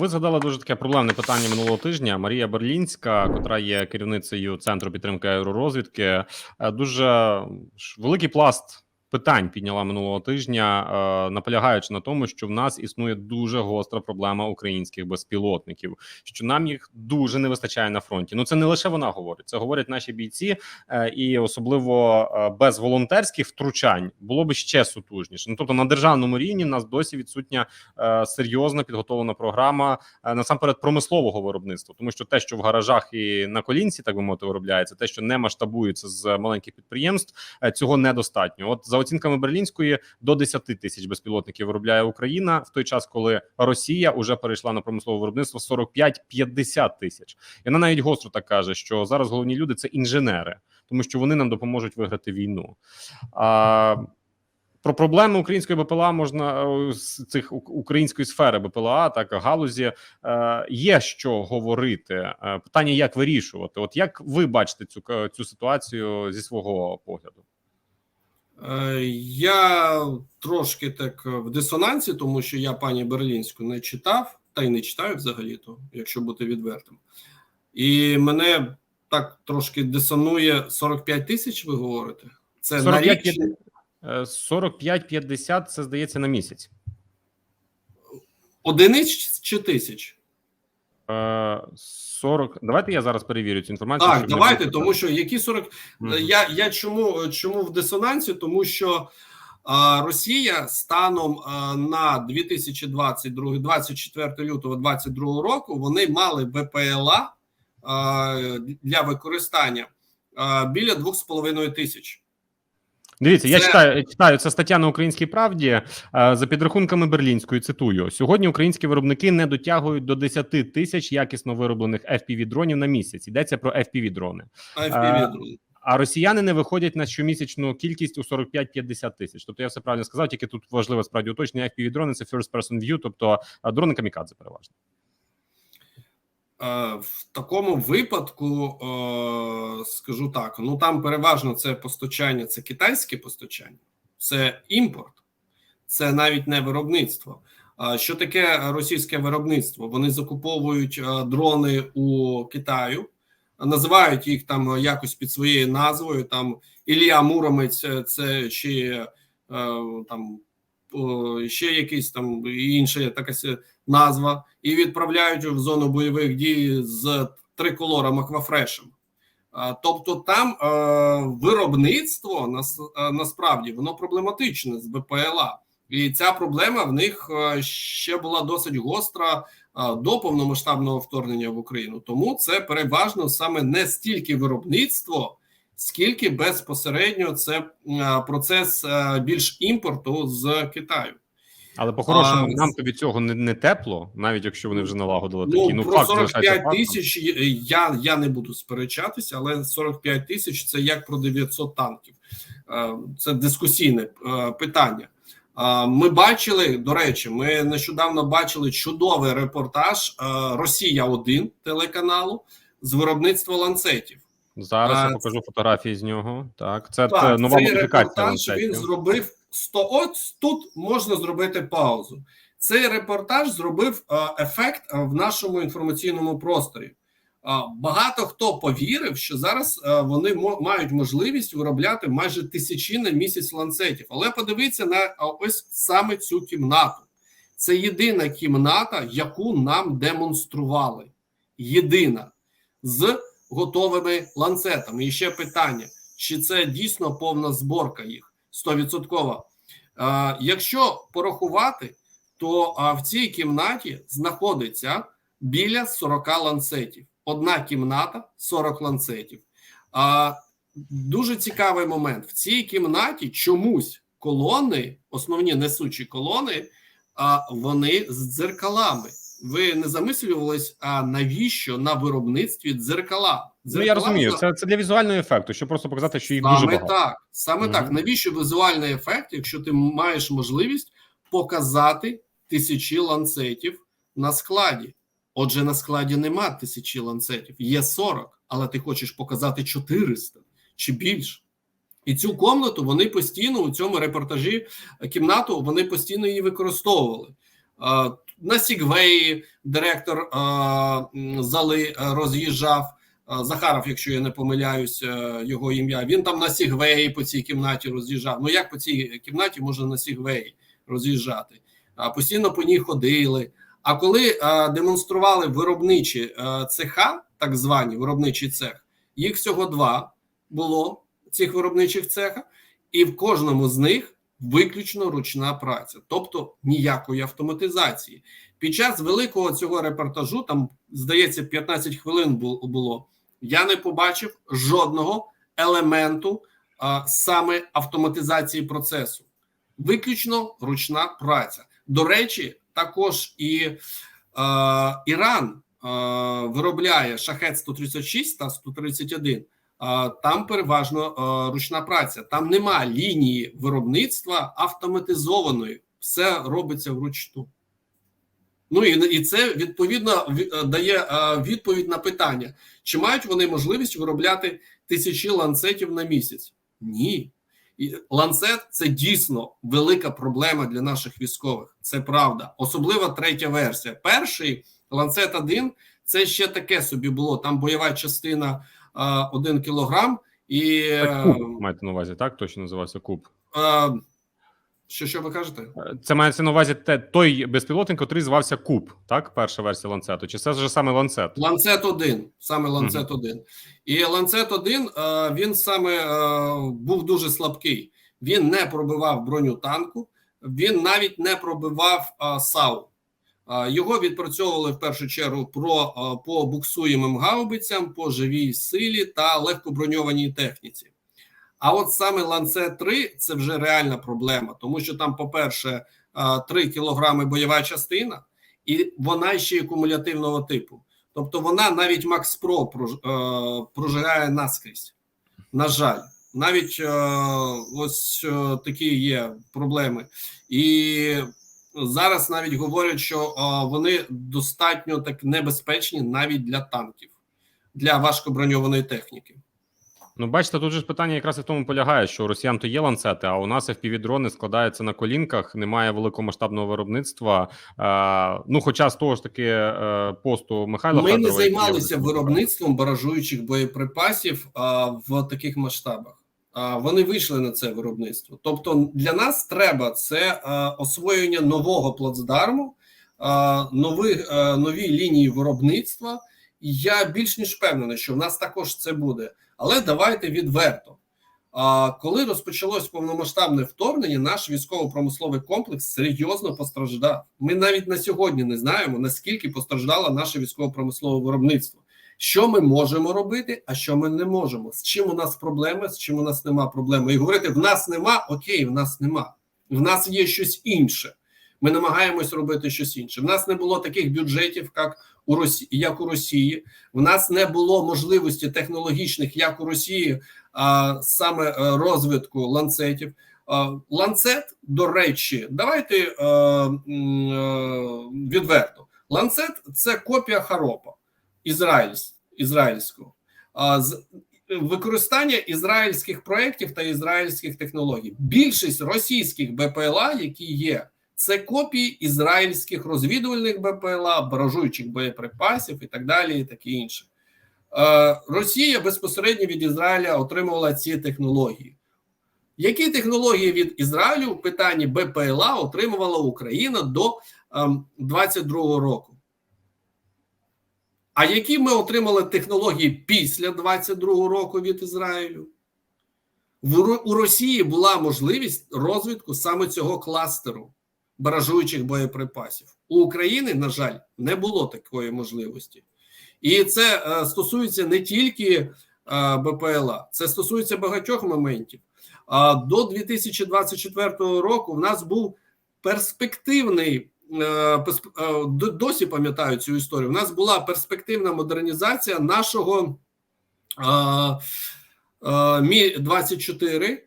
Ви згадали дуже таке проблемне питання минулого тижня. Марія Берлінська, котра є керівницею центру підтримки аеророзвідки, е, дуже великий пласт питань підняла минулого тижня, е, наполягаючи на тому, що в нас існує дуже гостра проблема українських безпілотників, що нам їх дуже не вистачає на фронті. Ну це не лише вона говорить, це говорять наші бійці, е, і особливо е, без волонтерських втручань було би ще сутужніше. Ну тобто на державному рівні в нас досі відсутня серйозна підготовлена програма насамперед промислового виробництва, тому що те, що в гаражах і на колінці, так би мовити, виробляється, те, що не масштабується з маленьких підприємств, цього недостатньо. От за оцінками Берлінської до 10 тисяч безпілотників виробляє Україна в той час, коли Росія вже перейшла на промислове виробництво 45-50 тисяч. І вона навіть гостро так каже, що зараз головні люди це інженери, тому що вони нам допоможуть виграти війну. А про проблеми української БПЛА можна е, з цих української сфери БПЛА, так галузі е, є що говорити. Е, Питання, як вирішувати. От як ви бачите цю к- цю ситуацію зі свого погляду? Е, Я трошки так в дисонансі, тому що я пані Берлінську не читав, та й не читаю взагалі-то, якщо бути відвертим. І мене так трошки дисонує 45 тисяч, ви говорите? Це на 45 рік чи- Е, 45-50 це здається на місяць. одиниць чи тисяч? Е, 40. Давайте я зараз перевірю цю інформацію. Так, давайте, тому що які 40... Мгм. Я, я чому, чому в дисонансі? Тому що а, Росія станом а, на 2022 24 лютого 2022 року вони мали БПЛА а, для використання а, біля 2,5 тисяч. Дивіться, я Це- читаю, читаю це стаття на українській правді. Е, За підрахунками Берлінської цитую: сьогодні українські виробники не дотягують до 10 тисяч якісно вироблених fpv дронів на місяць. Йдеться про fpv дрони. FPV. А росіяни не виходять на щомісячну кількість у 45-50 тисяч. Тобто я все правильно сказав. Тільки тут важливе справді уточнення. fpv дрони це first person view, тобто е, дрони камікадзе переважно. Е, В такому випадку е, скажу так: ну там переважно це постачання, це китайське постачання, це імпорт, це навіть не виробництво. Що таке російське виробництво? Вони закуповують е, дрони у Китаю, називають їх там якось під своєю назвою. Там Ілля Муромець, це ще там ще якийсь там інша така назва, і відправляють в зону бойових дій з триколором Аквафрешем. Тобто там е, виробництво нас, е, насправді воно проблематичне з БПЛА, і ця проблема в них е, ще була досить гостра до повномасштабного вторгнення в Україну. Тому це переважно саме не стільки виробництво, скільки безпосередньо це е, процес е, більш імпорту з Китаю. Але по-хорошому А, нам то від цього не, не тепло, навіть якщо вони вже налагодили Ну, такі. Ну про факт 45 тисяч я, я не буду сперечатися, але 45 тисяч це як про 900 танків. Е, Це дискусійне питання. Ми бачили, до речі, ми нещодавно бачили чудовий репортаж Росія 1 телеканалу з виробництва ланцетів. Зараз А, я покажу фотографії з нього. Так, це, Так, це нова цей модифікація. репортаж він зробив 100, От тут можна зробити паузу. Цей репортаж зробив е, ефект е, в нашому інформаційному просторі. Е, Багато хто повірив, що зараз вони мають можливість виробляти майже тисячі на місяць ланцетів. Але подивіться на ось саме цю кімнату. Це єдина кімната, яку нам демонстрували. Єдина з готовими ланцетами. І ще питання: чи це дійсно повна зборка їх? 100%. Е, Якщо порахувати, то в цій кімнаті знаходиться біля 40 ланцетів. Одна кімната 40 ланцетів. А, дуже цікавий момент. В цій кімнаті чомусь колони, основні несучі колони, вони з дзеркалами. Ви не замислювались, а навіщо на виробництві дзеркала? Ну я розумію, це, це для візуального ефекту, щоб просто показати, що їх дуже Саме багато. так, саме Мгм. так. Навіщо візуальний ефект, якщо ти маєш можливість показати тисячі ланцетів на складі? Отже, на складі нема тисячі ланцетів, є 40, але ти хочеш показати 400 чи більше. І цю комнату вони постійно у цьому репортажі кімнату вони постійно її використовували. На Сігвеї директор е, зали е, роз'їжджав. Е, Захаров, якщо я не помиляюсь, його ім'я. Він там на Сігвеї по цій кімнаті роз'їжджав. Ну як по цій кімнаті можна на Сігвеї роз'їжджати? Постійно по ній ходили. А коли демонстрували виробничі цеха, так звані виробничий цех, їх всього два було цих виробничих цеха, і в кожному з них виключно ручна праця, тобто ніякої автоматизації. Під час великого цього репортажу, там здається, 15 хвилин було. Я не побачив жодного елементу а, саме автоматизації процесу, виключно ручна праця. До речі, також і е, Іран е, виробляє шахет 136 та 131. Там переважно ручна праця. Там нема лінії виробництва автоматизованої. Все робиться вручну. Ну і, і це відповідно ві- е, дає е, відповідь на питання: чи мають вони можливість виробляти тисячі ланцетів на місяць? Ні. І ланцет це дійсно велика проблема для наших військових. Це правда. Особливо третя версія. Перший ланцет 1 це ще таке собі було. Там бойова частина 1 кілограм, і Це е, куб маєте на увазі, так? Точно називався куб. що, що ви кажете? Е, Це мається на увазі те, той безпілотник, який звався Куб, так? Перша версія ланцету. Чи це вже саме ланцет? Ланцет 1, саме Ланцет 1. І Ланцет 1 е, він саме був дуже слабкий. Він не пробивав броню танку, він навіть не пробивав САУ. Його відпрацьовували в першу чергу про по буксуємим гаубицям, по живій силі та легкоброньованій техніці. А от саме Ланцет 3 це вже реальна проблема, тому що там, по-перше, е, 3 кілограми бойова частина, і вона ще й кумулятивного типу. Тобто вона навіть прож- е, прожигає наскрізь. На жаль, навіть ось е, такі є проблеми. І зараз навіть говорять, що е, вони достатньо так небезпечні навіть для танків, для важкоброньованої техніки. Ну, бачите, тут же ж питання якраз і в тому полягає, що у росіян то є ланцети, а у нас FPV-дрони складаються на колінках, немає великомасштабного виробництва. Е, ну, хоча з того ж таки е, посту Михайла Ми не Федорова, який займалися виробництвом баражуючих боєприпасів а, в таких масштабах. Вони вийшли на це виробництво. Тобто, для нас треба це освоєння нового плацдарму, нові, нові лінії виробництва. Я більш ніж впевнений, що в нас також це буде. Але давайте відверто. Коли розпочалось повномасштабне вторгнення, наш військово-промисловий комплекс серйозно постраждав. Ми навіть на сьогодні не знаємо наскільки постраждало наше військово-промислове виробництво. Що ми можемо робити, а що ми не можемо. З чим у нас проблеми, з чим у нас нема проблеми. І говорити: в нас нема, окей, в нас нема. В нас є щось інше. Ми намагаємось робити щось інше. В нас не було таких бюджетів, як у Росії, як у Росії. В нас не було можливості технологічних, як у Росії, а саме е, розвитку ланцетів. Ланцет, до речі, давайте е, е, відверто. Ланцет це копія Харопа ізраїльсь, ізраїльського. А, з, використання ізраїльських проєктів та ізраїльських технологій. Більшість російських БПЛА, які є, це копії ізраїльських розвідувальних БПЛА, баражуючих боєприпасів і так далі, і таке інше. Росія безпосередньо від Ізраїля отримувала ці технології. Які технології від Ізраїлю в питанні БПЛА отримувала Україна до ем, 22-го року? А які ми отримали технології після 22-го року від Ізраїлю? У Росії була можливість розвитку саме цього кластеру баражуючих боєприпасів. У України, на жаль, не було такої можливості. І це е, стосується не тільки е, БПЛА, це стосується багатьох моментів. До 2024 року в нас був перспективний. Е, е, Досі пам'ятаю цю історію. У нас була перспективна модернізація нашого е, Мі 24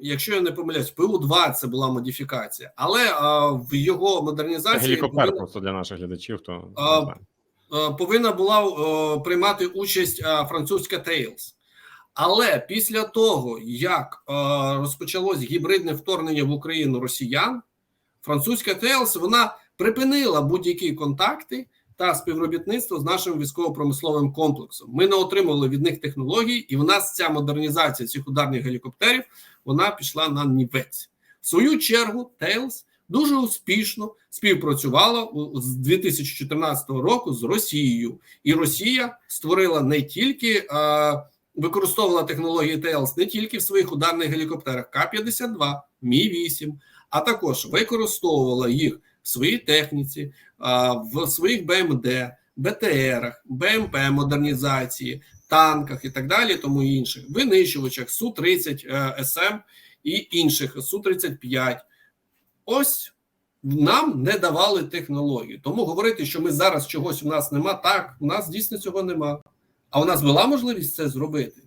Якщо я не помиляюсь, ПУ-2 це була модифікація, але а, в його модернізації гелікоптер просто для наших глядачів, не А, е, повинна була е, приймати участь е, французька Tails. Але після того, як е, розпочалось гібридне вторгнення в Україну росіян, французька Tails, вона припинила будь-які контакти та співробітництво з нашим військово-промисловим комплексом. Ми не отримували від них технологій, і в нас ця модернізація цих ударних гелікоптерів вона пішла на нівець. В свою чергу, Тейлс дуже успішно співпрацювала з 2014 року з Росією, і Росія створила не тільки використовувала технології Тейлс не тільки в своїх ударних гелікоптерах К-52, Мі-8, а також використовувала їх в своїй техніці, в своїх БМД, БТРах, БМП модернізації, танках і так далі, тому інших винищувачах Су-30 е, СМ і інших Су-35. Ось нам не давали технології. Тому говорити, що ми зараз чогось у нас нема, так, у нас дійсно цього нема. А у нас була можливість це зробити.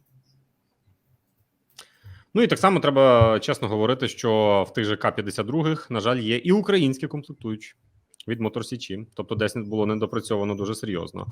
Ну і так само треба чесно говорити, що в тих же К-52, на жаль, є і українські комплектуючі від Мотор Січі. Тобто, десь було недопрацьовано дуже серйозно.